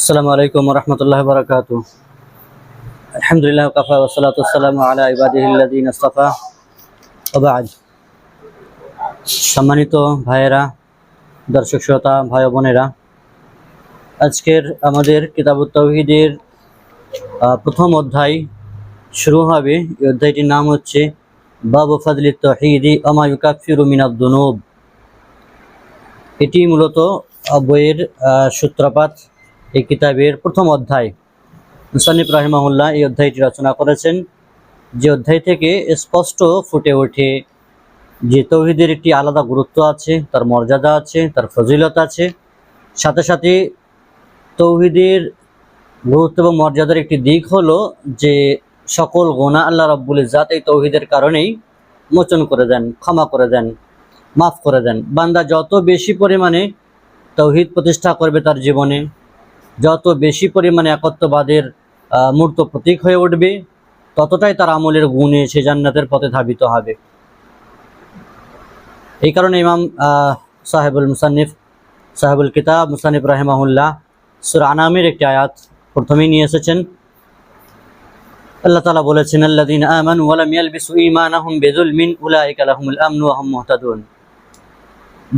আসসালামু আলাইকুম রহমতুল্লাহ বারকাত আলহামদুলিল্লাহ কাফা ওসালাত আসসালামু আলা ইবাদিহিল্লাদিন আস্তাফা। ওবাজ সম্মানিত ভাইয়েরা, দর্শক শ্রোতা, ভাই বোনেরা, আজকের আমাদের কিতাবুত প্রথম অধ্যায় শুরু হবে। এই অধ্যায়টির নাম হচ্ছে বাবু ফাদলি তহিদি আমায়ুকাফিরু মিনাদ দুনুব। এটি মূলত বইয়ের সূত্রপাত। এই কিতাবের প্রথম অধ্যায়। মুসানিফ রাহিমাহুল্লাহ এই অধ্যায়টি রচনা করেছেন। যে অধ্যায় থেকে স্পষ্ট ফুটে ওঠে যে তৌহিদের একটি আলাদা গুরুত্ব আছে, তার মর্যাদা আছে, তার ফজিলত আছে। সাথে সাথে তৌহিদের গুরুত্ব এবং মর্যাদার একটি দিক হলো যে সকল গোনা আল্লাহ রব্বুল ইজাত এই তৌহিদের কারণেই মোচন করে দেন, ক্ষমা করে দেন, মাফ করে দেন। বান্দা যত বেশি পরিমাণে তৌহিদ প্রতিষ্ঠা করবে তার জীবনে যত বেশি পরিমাণে একত্ববাদের মূর্ত প্রতীক হয়ে উঠবে, ততটাই তার আমলের গুণে সে জান্নাতের পথে ধাবিত হবে। এই কারণে ইমাম সাহেবুল মুসান্নিফ, সাহেবুল কিতাব মুসানিফ রাহেমাহুল্লাহ সুর আনামের একটি আয়াত প্রথমেই নিয়ে এসেছেন। আল্লাহ বলেছেন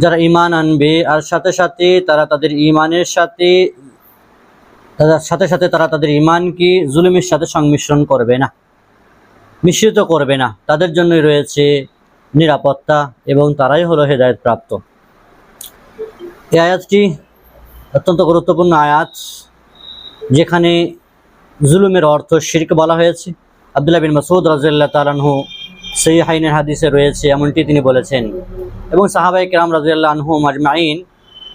যারা ঈমান আনবে, আর সাথে সাথে তারা তাদের ঈমানের সাথে সাথে সাথে তারা তাদের ইমানকে জুলুমের সাথে সংমিশ্রণ করবে না, মিশ্রিত করবে না। তাদের জন্যই রয়েছে নিরাপত্তা এবং তারাই হলো হেদায়েত প্রাপ্ত। এই আয়াতটি অত্যন্ত গুরুত্বপূর্ণ আয়াত, যেখানে জুলুমের অর্থ শিরক বলা হয়েছে। আবদুল্লাহ বিন মাসুদ রাজিয়াল্লাহ তালানহু সেই হাইনের হাদিসে রয়েছে, এমনটি তিনি বলেছেন। এবং সাহাবাই কেরাম রাজিয়াল্লাহ আনহু মাজমাইন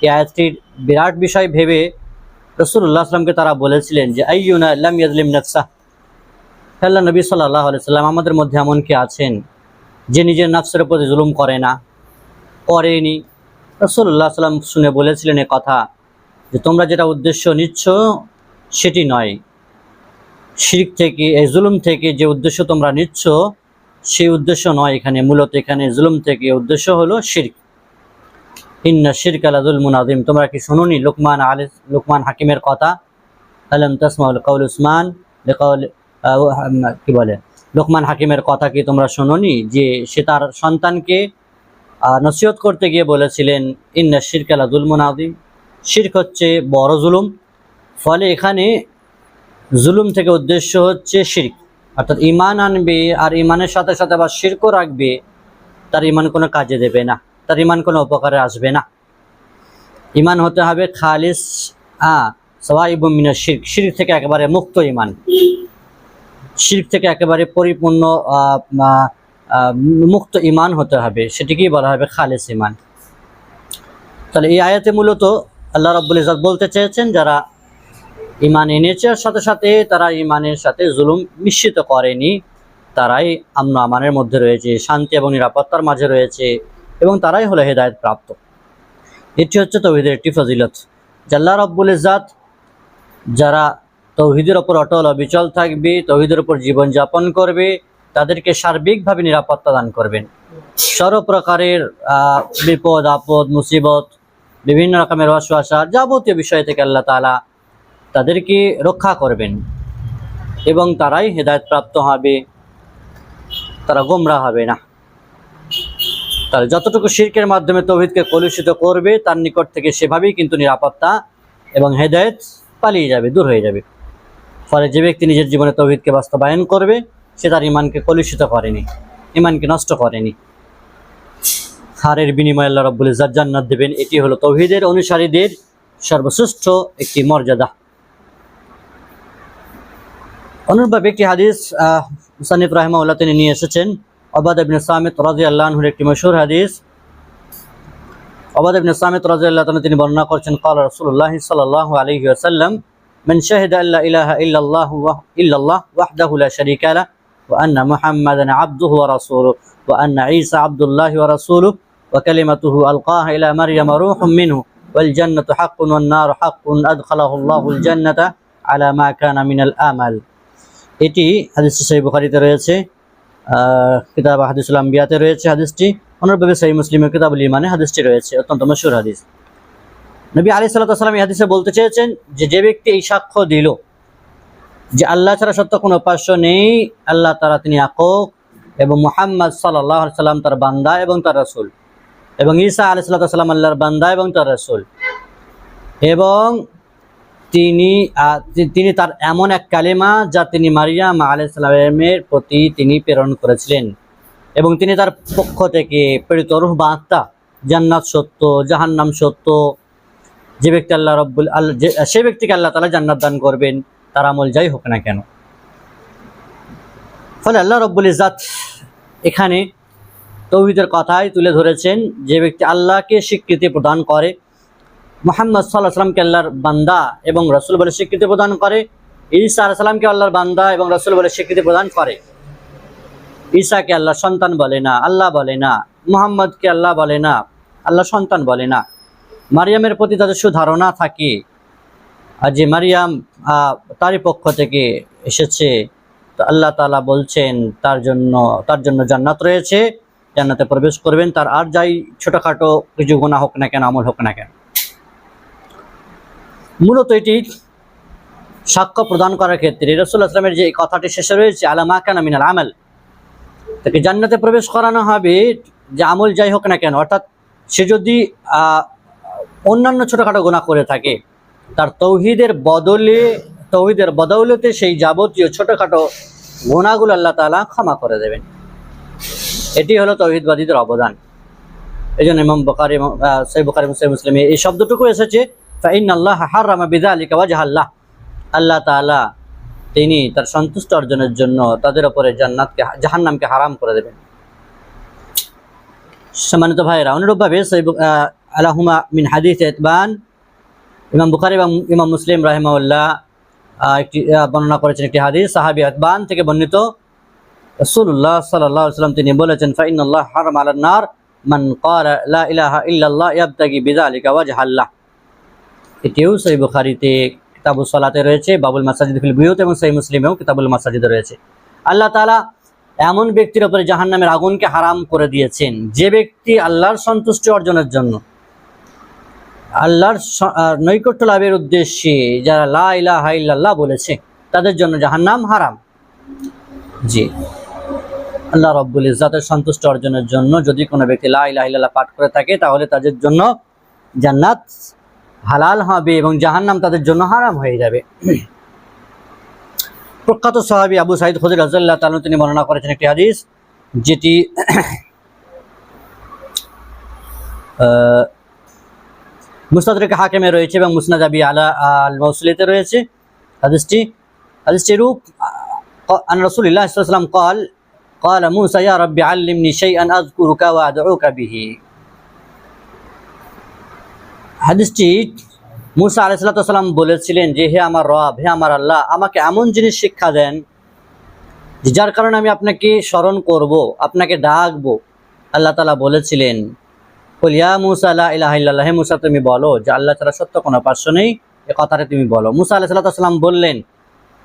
এই আয়াতটির বিরাট বিষয় ভেবে রসুল্লাহ আসলামকে তারা বলেছিলেন যে, আইয়ুনা আল্লাম ইয়াজলিম আল্লাহ নবী সাল্লাহ সাল্লাম আমাদের মধ্যে এমন কি আছেন যে নিজের নফসের প্রতি জুলুম করে না, করেনি? রসুল্লাহ সাল্লাম শুনে বলেছিলেন এ কথা যে, তোমরা যেটা উদ্দেশ্য নিচ্ছ সেটি নয়। শিরিক থেকে, এই জুলুম থেকে যে উদ্দেশ্য তোমরা নিচ্ছ, সেই উদ্দেশ্য নয় এখানে। মূলত এখানে জুলুম থেকে উদ্দেশ্য হলো শিরক। ইন্না তোমরা কি শুনুনি লোকমান আলী লোকমান হাকিমের কথা? আলম তাসমাউল কাউল উসমান কি বলে? লোকমান হাকিমের কথা কি তোমরা শুনোনি? যে সে তার সন্তানকে নসিহত করতে গিয়ে বলেছিলেন, ইন্না শিরক আলা জুলমুন আযীম। শিরক হচ্ছে বড় জুলুম। ফলে এখানে জুলুম থেকে উদ্দেশ্য হচ্ছে শিরক। অর্থাৎ ইমান আনবে আর ইমানের সাথে সাথে আবার শিরকও রাখবে, তার ইমান কোনো কাজে দেবে না। তার ইমান কোনো উপকারে আসবে না। ইমান হতে হবে খালিস, আ সবাইবমিনা শির্ক। শির্ক থেকে একেবারে মুক্ত ইমান শির্ক থেকে একেবারে পরিপূর্ণ মুক্ত ইমান হতে হবে। সেটিকেই বলা হবে খালিস ইমান তাহলে এই আয়াতে মূলত আল্লাহ রাব্বুল ইজাত বলতে চেয়েছেন, যারা ইমান এনেছে সাথে সাথে তারা ইমানের সাথে জুলুম মিশ্রিত করেনি, তারাই আমন আমানের মধ্যে রয়েছে, শান্তি এবং নিরাপত্তার মাঝে রয়েছে। এবং তারাই হলো হেদায়ত প্রাপ্ত। এটি হচ্ছে তৌহিদের একটি ফজিলত। জাল্লা রব্বুল ইজাত যারা তৌহিদের ওপর অটল অবিচল থাকবে, তৌহিদের ওপর জীবনযাপন করবে, তাদেরকে সার্বিকভাবে নিরাপত্তা দান করবেন। সর্বপ্রকারের বিপদ, আপদ, মুসিবত, বিভিন্ন রকমের অশ্বাসা যাবতীয় বিষয় থেকে আল্লাহ তালা তাদেরকে রক্ষা করবেন এবং তারাই হেদায়ত প্রাপ্ত হবে। তারা গোমরা হবে না। তাহলে যতটুকু শির্কের মাধ্যমে তৌহিদকে কলুষিত করবে, তার নিকট থেকে সেভাবেই কিন্তু নিরাপত্তা এবং হেদায়েত পালিয়ে যাবে, দূর হয়ে যাবে। ফলে যে ব্যক্তি নিজের জীবনে তৌহিদকে বাস্তবায়ন করবে, সে তার ইমানকে কলুষিত করেনি ইমানকে নষ্ট করেনি। হারের বিনিময়ে আল্লাহ রব্বুল ইজ্জাত জান্নাত দেবেন। এটি হলো তৌহিদের অনুসারীদের সর্বশ্রেষ্ঠ একটি মর্যাদা। অনুরূপভাবে একটি হাদিস মুসানিফ রাহিমাউল্লাহ তিনি নিয়ে এসেছেন। অবাদ ইবনে সামিত রাজি আল্লাহর একটি মশহুর হাদিস অবাদ ইবনে সামিত রাজি আল্লাহ তিনি বর্ণনা করছেন قال رسول الله صلى الله عليه وسلم من شهد أن لا إله إلا الله وح- إلا الله وحده لا شريك له وأن محمدا عبده ورسوله وأن عيسى عبد الله ورسوله وكلمته ألقاها إلى مريم روح منه والجنة حق والنار حق أدخله الله الجنة على ما كان من الآمل এটি হাদিস সহি বুখারিতে রয়েছে আহ, কিতাব হাদিসুল আম্বিয়াতে রয়েছে হাদিসটি। অনুরূপভাবে সহি মুসলিমের কিতাবুল ইমানে হাদিসটি রয়েছে। অত্যন্ত মশহুর হাদিস। নবী আলী সাল্লাম হাদিসে বলতে চেয়েছেন যে যে ব্যক্তি এই সাক্ষ্য দিল যে আল্লাহ ছাড়া সত্য কোনো উপাস্য নেই, আল্লাহ তারা তিনি আকক এবং মুহাম্মদ সাল্লাহ সাল্লাম তার বান্দা এবং তার রসুল এবং ঈসা আলি সাল্লাহ সাল্লাম আল্লাহর বান্দা এবং তার রসুল এবং তিনি তিনি তার এমন এক কালেমা যা তিনি মারিয়াম আলাইসালামের প্রতি তিনি প্রেরণ করেছিলেন। এবং তিনি তার পক্ষ থেকে প্রেরিত রুহ বা আত্মা, জান্নাত সত্য, জাহান্নাম সত্য, যে ব্যক্তি আল্লাহ রব্বুল আল্লাহ সে ব্যক্তিকে আল্লাহ তালা জান্নাত দান করবেন, তার আমল যাই হোক না কেন। ফলে আল্লাহ রব্বুল ইজাত এখানে তৌহিদের কথাই তুলে ধরেছেন, যে ব্যক্তি আল্লাহকে স্বীকৃতি প্রদান করে মোহাম্মদ সাল্লাহ সাল্লামকে আল্লাহর বান্দা এবং রসুল বলে স্বীকৃতি প্রদান করে। ঈসা আলাহ সাল্লামকে আল্লাহর বান্দা এবং রসুল বলে স্বীকৃতি প্রদান করে। ঈসাকে আল্লাহ সন্তান বলে না, আল্লাহ বলে না, মুহাম্মদকে আল্লাহ বলে না আল্লাহ সন্তান বলে না। মারিয়ামের প্রতি তাদের সুধারণা থাকে। আর যে মারিয়াম তারই পক্ষ থেকে এসেছে আল্লাহ তাআলা বলছেন, তার জন্য তার জন্য জান্নাত রয়েছে, জান্নাতে প্রবেশ করবেন, তার আর যাই ছোটোখাটো কিছু গুণা হোক না কেন, আমল হোক না কেন। মূলত এটি সাক্ষ্য প্রদান করার ক্ষেত্রে। রসুল্লাহ আসলামের যে কথাটি শেষে রয়েছে আলামা কেন আমল, তাকে জান্নাতে প্রবেশ করানো হবে, যে আমল যাই হোক না কেন, অর্থাৎ সে যদি অন্যান্য ছোটোখাটো গুণা করে থাকে, তার তৌহিদের বদলে, তৌহিদের বদৌলতে সেই যাবতীয় ছোটোখাটো গুণাগুলো আল্লাহ তালা ক্ষমা করে দেবেন। এটি হলো তৌহিদবাদীদের অবদান। এই জন্য ইমাম বকারি সৈ বকারি মুসলিম, মুসলিমে এই শব্দটুকু এসেছে ফাইন আল্লাহ হারামা বিদা আলী আল্লাহ আল্লাহ তাআলা তিনি তার সন্তুষ্ট অর্জনের জন্য তাদের উপরে জান্নাতকে, জাহান্নামকে হারাম করে দেবেন। সম্মানিত ভাইরা অনুরূপভাবে আলাহুমা মিন হাদিস এতবান। ইমাম বুখারি এবং ইমাম মুসলিম রাহিমাউল্লাহ একটি বর্ণনা করেছেন একটি হাদিস, সাহাবি আতবান থেকে বর্ণিত। রাসূলুল্লাহ সাল্লাল্লাহু আলাইহি তিনি বলেছেন, ফাইনাল্লাহ হারাম আলান নার, মান ক্বালা লা ইলাহা ইল্লাল্লাহ ইয়াবতাগি বিযালিকা ওয়াজহাল্লাহ। এটিও সহিহ বুখারীতে কিতাবুস সালাতে রয়েছে, বাবুল মাসাজিদ ফিল এবং সহিহ মুসলিমেও কিতাবুল মাসাজিদে রয়েছে। আল্লাহ তালা এমন ব্যক্তির উপরে জাহান্নামের আগুনকে হারাম করে দিয়েছেন, যে ব্যক্তি আল্লাহর সন্তুষ্টি অর্জনের জন্য। আল্লাহর নৈকট্য লাভের উদ্দেশ্যে যারা লা ইলাহা ইল্লাল্লাহ বলেছে, তাদের জন্য জাহান্নাম হারাম। জি। আল্লাহ রব্বুল ইজ্জাতের সন্তুষ্ট অর্জনের জন্য যদি কোনো ব্যক্তি লা ইলাহা পাঠ করে থাকে, তাহলে তাদের জন্য জান্নাত হালাল হবে এবং জাহান্নাম তাদের জন্য হারাম হয়ে যাবে প্রখ্যাত সাহাবী আবু সাইদ খুদির রাজিয়াল্লাহু তাআলা তিনি বর্ণনা করেছেন একটি হাদিস যেটি আহ, মুস্তাদরিক হাকিমে রয়েছে এবং মুসনাদ আবি আলা আল মৌসুলিতে রয়েছে হাদিসটি হাদিসটি রূপ আন রাসূলুল্লাহ সাল্লাল্লাহু আলাইহি ওয়াসাল্লাম قال قال موسى يا رب علمني شيئا اذكرك وادعوك به হাদিসটি মুসা আলাইসাল্লাম বলেছিলেন যে, হে আমার রব, হে আমার আল্লাহ, আমাকে এমন জিনিস শিক্ষা দেন যার কারণে আমি আপনাকে স্মরণ করব, আপনাকে ডাকবো। আল্লাহ তালা বলেছিলেন বল ইয়া মুসা আল্লাহ ইলাহা হে মুসা, তুমি বলো যে, আল্লাহ ছাড়া সত্য কোনো পার্শ্ব নেই, এ কথাটা তুমি বলো। মুসা আলাহ সাল্লাম বললেন,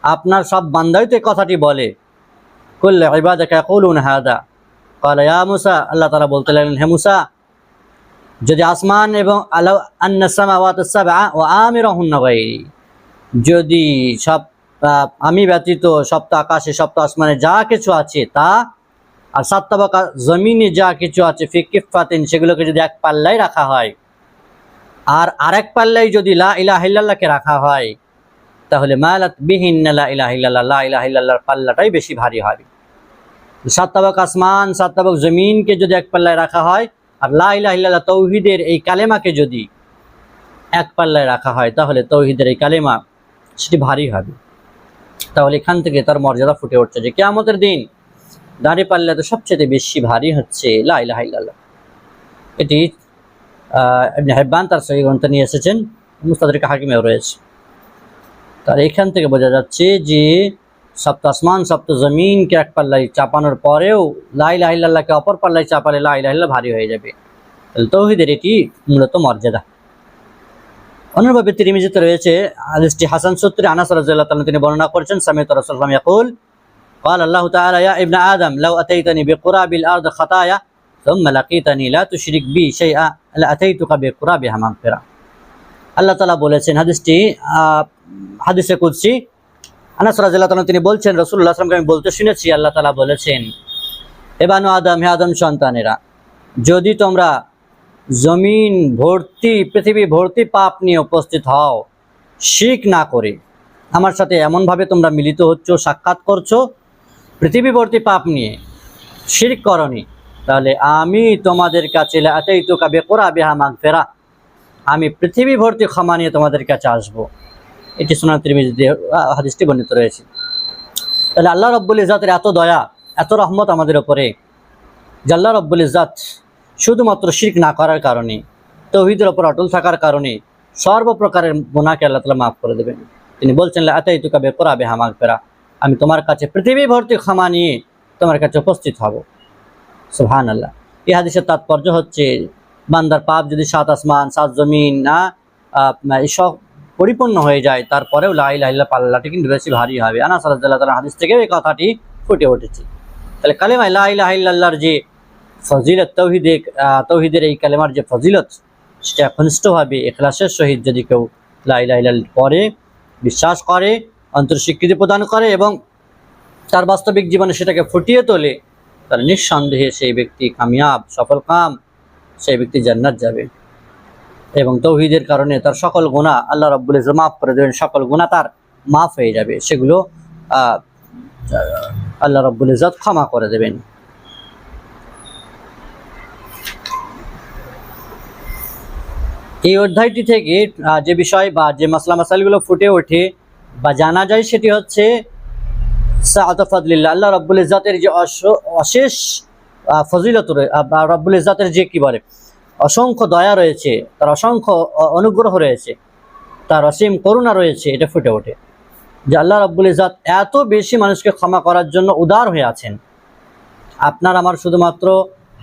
আপনার সব বান্দাই তো এই কথাটি বলে। করলে ইবাদাকা কৌলুন হাদা। কলা ইয়া মুসা, আল্লাহ তালা বলতে লাগলেন, হে মুসা যদি আসমান এবং আল্লাহ আন্নাসামাওয়াত যদি সব আমি ব্যতীত সপ্ত আকাশে, সপ্ত আসমানে যা কিছু আছে তা, আর সাত্তাবাকা জমিনে যা কিছু আছে ফিকিফাতিন সেগুলোকে যদি এক পাল্লায় রাখা হয়, আর আরেক পাল্লায় যদি লা ইলাহা ইল্লাল্লাহকে রাখা হয়, তাহলে মালাত বিহীন লা ইলাহা ইল্লাল্লাহ, লা ইলাহা ইল্লাল্লাহর পাল্লাটাই বেশি ভারী হবে। সাত্তাবাক আসমান সাত্তাবাক জমিনকে যদি এক পাল্লায় রাখা হয় আর লা ইলাহা ইল্লাল্লাহ তৌহিদের এই কালেমাকে যদি এক পাল্লায় রাখা হয়, তাহলে তৌহিদের এই কালেমা সেটি ভারী হবে। তাহলে এখান থেকে তার মর্যাদা ফুটে উঠছে যে কেয়ামতের দিন দাঁড়ি পাল্লা তো সবচেয়ে বেশি ভারী হচ্ছে লা ইলাহা ইল্লাল্লাহ। এটি হেব্বান তার সহি গ্রন্থ নিয়ে এসেছেন মুস্তাদরিক হাকিমেও রয়েছে। তার এখান থেকে বোঝা যাচ্ছে যে সপ্ত আসমান সপ্ত জমিনকে এক পাল্লায় চাপানোর পরেও লাই লাহিল্লাহকে অপর পাল্লায় চাপালে লাই লাহিল্লাহ ভারী হয়ে যাবে তাহলে তৌহিদের এটি মূলত মর্যাদা অনুরূপভাবে তিরিমিজিতে রয়েছে আলিসটি হাসান সূত্রে আনাস রাদিয়াল্লাহু তাআলা তিনি বর্ণনা করেছেন সামিত রাসূলুল্লাহ ইয়াকুল قال الله تعالى يا ابن آدم لو أتيتني بقراب الأرض خطايا ثم لقيتني لا تشرك بي شيئا لأتيتك بقرابها مغفرة আল্লাহ তালা বলেছেন হাদিসটি আহ, হাদিসে কুদসি আনাস রাজিল্লাহ তিনি বলছেন রসুল্লাহ আসলামকে আমি বলতে শুনেছি, আল্লাহ তালা বলেছেন, এবানু আদম, হে আদম সন্তানেরা, যদি তোমরা জমিন ভর্তি, পৃথিবী ভর্তি পাপ নিয়ে উপস্থিত হও শিখ না করে, আমার সাথে এমনভাবে তোমরা মিলিত হচ্ছ, সাক্ষাৎ করছ, পৃথিবী ভর্তি পাপ নিয়ে শিরক করনি, তাহলে আমি তোমাদের কাছে এতই তো কাবে কোরা বেহা মাগ ফেরা আমি পৃথিবী ভর্তি ক্ষমা নিয়ে তোমাদের কাছে আসব। এটি সোনা ত্রিমিজিতে হাদিসটি বর্ণিত রয়েছে। তাহলে আল্লাহ রব্বুল ইজাতের এত দয়া, এত রহমত আমাদের ওপরে যে আল্লাহ রব্বুল ইজাত শুধুমাত্র শিরক না করার কারণে, তৌহিদের ওপর অটল থাকার কারণে সর্বপ্রকারের গুণাকে আল্লাহ তালা মাফ করে দেবেন। তিনি বলছেন এতই তো কাবে কোরা বেহা মাগ ফেরা আমি তোমার কাছে পৃথিবী ভর্তি ক্ষমা নিয়ে তোমার কাছে উপস্থিত হব। সুহান আল্লাহ এই হাদিসের তাৎপর্য হচ্ছে, বান্দার পাপ যদি সাত আসমান, সাত জমিন, না এসব পরিপূর্ণ হয়ে যায়। তারপরেও লাই লাইল্লা পাল্লাটি কিন্তু বেশি ভারী হবে। আনা সাল্লাহ তালা হাদিস থেকে এই কথাটি ফুটে উঠেছে। তাহলে কালেমা লাই লাইল্লাহর যে ফজিলত তৌহিদে তৌহিদের এই কালেমার যে ফজিলত, সেটা ঘনিষ্ঠভাবে এখলাসের সহিত যদি কেউ লাই লাইলাল পরে বিশ্বাস করে অন্তর স্বীকৃতি প্রদান করে এবং তার বাস্তবিক জীবনে সেটাকে ফুটিয়ে তোলে, তাহলে নিঃসন্দেহে সেই ব্যক্তি কামিয়াব, সফল কাম, সেই ব্যক্তি জান্নাত যাবে। এবং তৌহিদের কারণে তার সকল গুণা আল্লাহ রব্বুল ইজ্জত মাফ করে দেবেন। সকল গুণা তার মাফ হয়ে যাবে। সেগুলো আল্লাহ রব্বুল ইজত ক্ষমা করে দেবেন। এই অধ্যায়টি থেকে যে বিষয় বা যে মাসলা মাসাইলগুলো ফুটে ওঠে বা জানা যায় সেটি হচ্ছে সাআতফাদলিল্লাহ আল্লাহ রব্বুল ইজাতের যে অশেষ ফজিলত রব্বুল ইজাতের যে কি বলে অসংখ্য দয়া রয়েছে, তার অসংখ্য অনুগ্রহ রয়েছে, তার অসীম করুণা রয়েছে, এটা ফুটে ওঠে। যে আল্লাহ রব্বুল ইজাত এত বেশি মানুষকে ক্ষমা করার জন্য উদার হয়ে আছেন। আপনার আমার শুধুমাত্র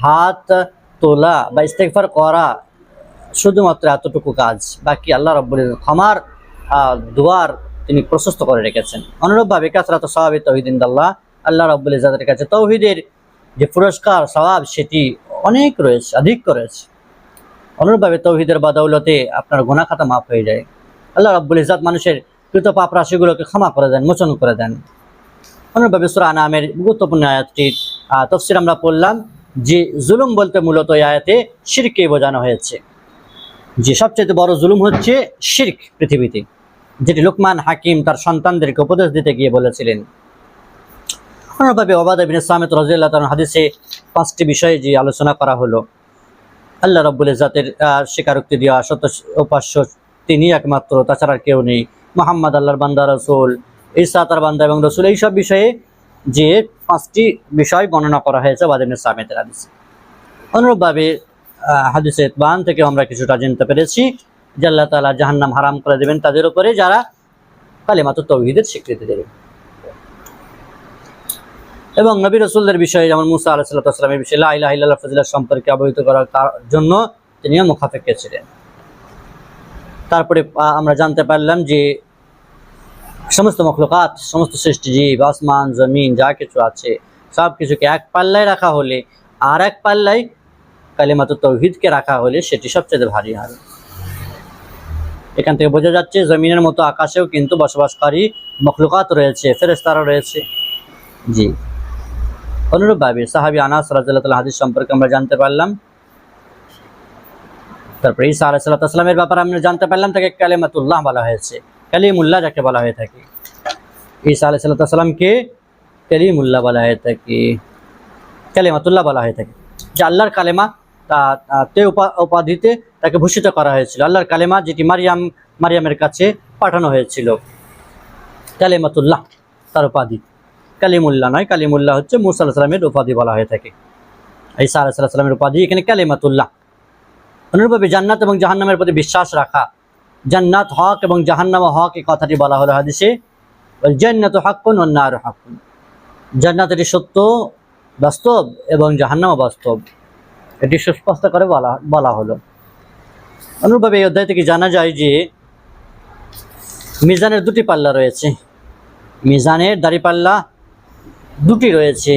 হাত তোলা বা ইস্তেকফার করা শুধুমাত্র এতটুকু কাজ, বাকি আল্লাহ রব্বুল ক্ষমার দুয়ার তিনি প্রশস্ত করে রেখেছেন। অনুরূপভাবে কাসরাত সওয়াবি তৌহিদিন আল্লাহ আল্লাহ রব্বুল ইজাতের কাছে তৌহিদের যে পুরস্কার স্বভাব সেটি অনেক রয়েছে, অধিক রয়েছে। অনুরূপভাবে তৌহিদের বাদৌলতে আপনার গুনাহ খাতা মাফ হয়ে যায়। আল্লাহ রব্বুল ইজাত মানুষের কৃত পাপ রাশিগুলোকে ক্ষমা করে দেন, মোচন করে দেন। অনুরূপভাবে সুরা নামের গুরুত্বপূর্ণ আয়াতটির তফসির আমরা পড়লাম যে জুলুম বলতে মূলত এই আয়াতে শিরকে বোঝানো হয়েছে। যে সবচেয়ে বড় জুলুম হচ্ছে শির্ক পৃথিবীতে, যেটি লোকমান হাকিম তার সন্তানদেরকে উপদেশ দিতে গিয়ে বলেছিলেন। অনুরূপভাবে ওবাদ বিন সামেত রাজিয়াল্লাহ হাদিসে পাঁচটি বিষয়ে যে আলোচনা করা হলো। আল্লাহ রব্বুল ইজাতের স্বীকারোক্তি দেওয়া সত্য উপাস্য তিনি একমাত্র, তাছাড়া কেউ নেই। মোহাম্মদ আল্লাহর বান্দা, রসুল, ঈসা তার বান্দা এবং রসুল এইসব বিষয়ে যে পাঁচটি বিষয় বর্ণনা করা হয়েছে ওবাদ বিন সামেতের হাদিসে। অনুরূপভাবে হাদিসে বান থেকে আমরা কিছুটা জানতে পেরেছি যে আল্লাহ তালা জাহান্নাম হারাম করে দেবেন তাদের উপরে যারা কালেমাত তৌহিদের স্বীকৃতি দেবে এবং নবী রসুলদের বিষয়ে যেমন মুসা আলাহ সাল্লামের বিষয়ে লাহ ফজিল্লাহ সম্পর্কে অবহিত করার কার- জন্য তিনিও মুখাফেকে ছিলেন। তারপরে আমরা জানতে পারলাম যে সমস্ত মখলুকাত, সমস্ত সৃষ্টি জীব, আসমান, জমিন, যা কিছু আছে, সব কিছুকে এক পাল্লায় রাখা হলে আর এক পাল্লায় কালিমাত তৌহিদকে রাখা হলে সেটি সবচেয়ে ভারী হবে এখান থেকে বোঝা যাচ্ছে জমিনের মতো আকাশেও কিন্তু বসবাসকারী মখলুকাত রয়েছে ফেরেস্তারা রয়েছে। জি। অনুরূপভাবে সাহাবি আনাস রাজিয়াল্লাহ হাদিস সম্পর্কে আমরা জানতে পারলাম। তারপরে ঈসা আলাহ সাল্লামের ব্যাপারে আমরা জানতে পারলাম, তাকে কালেমাতুল্লাহ বলা হয়েছে। কালিমুল্লাহ যাকে বলা হয়ে থাকে। ঈসা আলাহ সাল্লামকে কালিমুল্লাহ বলা হয়ে থাকে। কালেমাতুল্লাহ বলা হয়ে থাকে। যে আল্লাহর কালেমা তা, তা- তে উপা- উপাধিতে তাকে ভূষিত করা হয়েছিল। আল্লাহর কালেমা যেটি মারিয়াম, মারিয়ামের কাছে পাঠানো হয়েছিল। কালেমাতুল্লাহ, তার উপাধি। কালিমুল্লাহ নয়, কালিমুল্লাহ হচ্ছে মুসা আল্লাহ উপাধি বলা হয়ে থাকে। ঈসা আলাহ সাল্লামের উপাধি এখানে কালেমাতুল্লাহ। অনুরূপভাবে জান্নাত এবং জাহান্নামের প্রতি বিশ্বাস রাখা। জান্নাত হক এবং জাহান্নাম হক এই কথাটি বলা হলো হাদিসে জান্নাত হাক্কুন অন্যার হাক্কুন। জান্নাত এটি সত্য বাস্তব এবং জাহান্নাম বাস্তব। এটি সুস্পষ্ট করে বলা বলা হলো। অনুরূপভাবে এই অধ্যায় থেকে জানা যায় যে মিজানের দুটি পাল্লা রয়েছে। মিজানের দাড়িপাল্লা দুটি রয়েছে।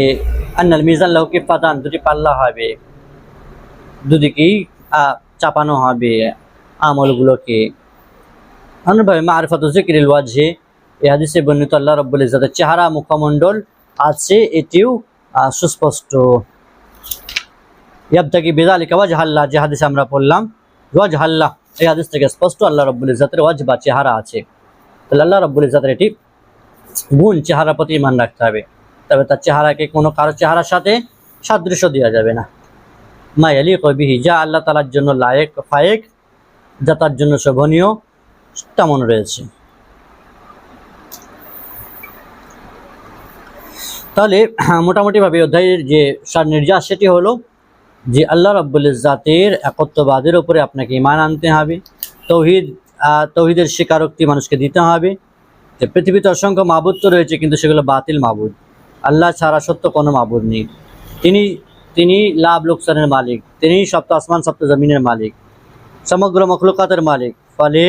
আন্নাল মিজান লাহুকি পাতান দুটি পাল্লা হবে। দুদিকেই চাপানো হবে আমলগুলোকে। অনুভাবে মারফত জিকিরিল ওয়াজহে। এই হাদিসে বর্ণিত আল্লাহ রব্বুল ইজাতের চেহারা, মুখমণ্ডল আছে, এটিও সুস্পষ্ট। ইয়াবতাকি বেদালিকা ওয়াজ হাল্লা যে হাদিসে আমরা পড়লাম ওয়াজ হাল্লা এই হাদিস থেকে স্পষ্ট আল্লাহ রব্বুল ইজাতের ওয়াজ বা চেহারা আছে। তাহলে আল্লাহ রব্বুল ইজাতের এটি গুণ চেহারার প্রতি ইমান রাখতে হবে। তবে তার চেহারাকে কোনো কারও চেহারার সাথে সাদৃশ্য দেওয়া যাবে না। মা আলী কবিহি যা আল্লাহ তালার জন্য লায়েক, ফায়েক, যা তার জন্য শোভনীয়, তেমন রয়েছে। তাহলে, মোটামুটিভাবে অধ্যায়ের যে সার নির্যাস সেটি হলো যে আল্লাহ রব্বুল জাতের একত্ববাদের ওপরে আপনাকে ইমান আনতে হবে, তৌহিদ তৌহিদের স্বীকারোক্তি মানুষকে দিতে হবে। যে পৃথিবীতে অসংখ্য মাবুদ তো রয়েছে, কিন্তু সেগুলো বাতিল মাবুদ। আল্লাহ ছাড়া সত্য কোনো মাবুদ নেই। তিনি তিনি লাভ লোকসানের মালিক। তিনি সপ্ত আসমান, সপ্ত জমিনের মালিক। সমগ্র মখলুকাতের মালিক। ফলে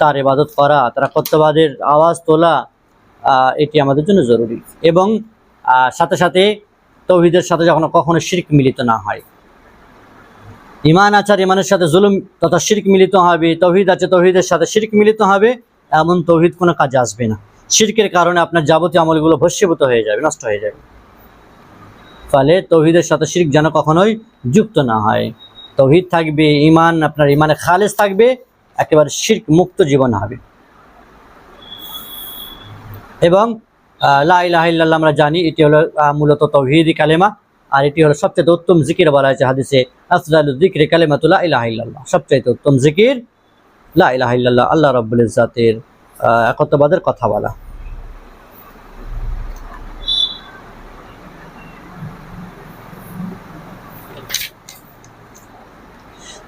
তার ইবাদত করা, তার একত্ববাদের আওয়াজ তোলা এটি আমাদের জন্য জরুরি। এবং সাথে সাথে তৌহিদের সাথে যখন কখনো শির্ক মিলিত না হয়। ইমান আচার ইমানের সাথে জুলুম তথা শির্ক মিলিত হবে, তৌহিদ আছে তৌহিদের সাথে শির্ক মিলিত হবে, এমন তৌহিদ কোনো কাজে আসবে না। শির্কের কারণে আপনার যাবতীয় আমলগুলো ভস্মীভূত হয়ে যাবে নষ্ট হয়ে যাবে। ফলে তৌহিদের সাথে শির্ক যেন কখনোই যুক্ত না হয়। তৌহিদ থাকবে ইমান আপনার ইমানে খালেজ থাকবে একেবারে শির্ক মুক্ত জীবন হবে। এবং আহ, লা ইলাহা ইল্লাল্লাহ আমরা জানি এটি হলো মূলত তৌহিদি কালেমা আর এটি হলো সবচেয়ে উত্তম জিকির বলা হয়েছে হাদিসে আফজালু যিকরি কালেমাতুল লা ইলাহা ইল্লাল্লাহ। সবচেয়ে উত্তম জিকির লা ইলাহা আল্লাহ রাব্বুল ইজ্জাতের। আহ, একত্ববাদের কথা বলা।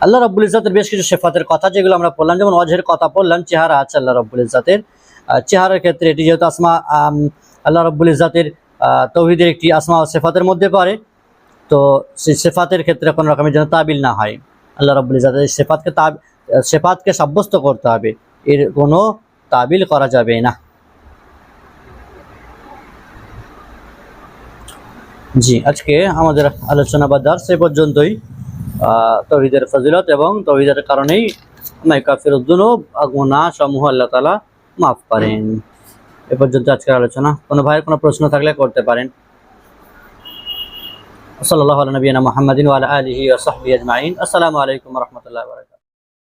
আল্লাহ রাব্বুল ইজ্জাতের বেশ কিছু সেফাতের কথা যেগুলো আমরা পড়লাম যেমন অজের কথা পড়লাম চেহারা আছে আল্লাহ রাব্বুল ইজ্জাতের। আহ, চেহারার ক্ষেত্রে এটি যেহেতু আসমা আল্লাহ রাব্বুল ইজ্জাতের আহ, তৌহিদের একটি আসমা ও সেফাতের মধ্যে পড়ে তো সেই সেফাতের ক্ষেত্রে কোনো রকমের যেন তাবিল না হয়। আল্লাহ রাব্বুল ইজ্জাতের সেফাতকে তাব সেফাতকে সাব্যস্ত করতে হবে। এর কোনো তাবিল করা যাবে না। জি, আজকে আমাদের আলোচনা বা দার সে পর্যন্তই। তৌহিদের ফজিলত এবং তৌহিদের কারণেই মাইকাফির উদ্দুন গুণা সমূহ আল্লাহ তালা মাফ করেন। এ পর্যন্ত আজকের আলোচনা। কোনো ভাইয়ের কোনো প্রশ্ন থাকলে করতে পারেন। সাল্লাহ নবীনা মোহাম্মদিন আলহি ওসহবি আসসালামু আলাইকুম রহমতুল্লাহ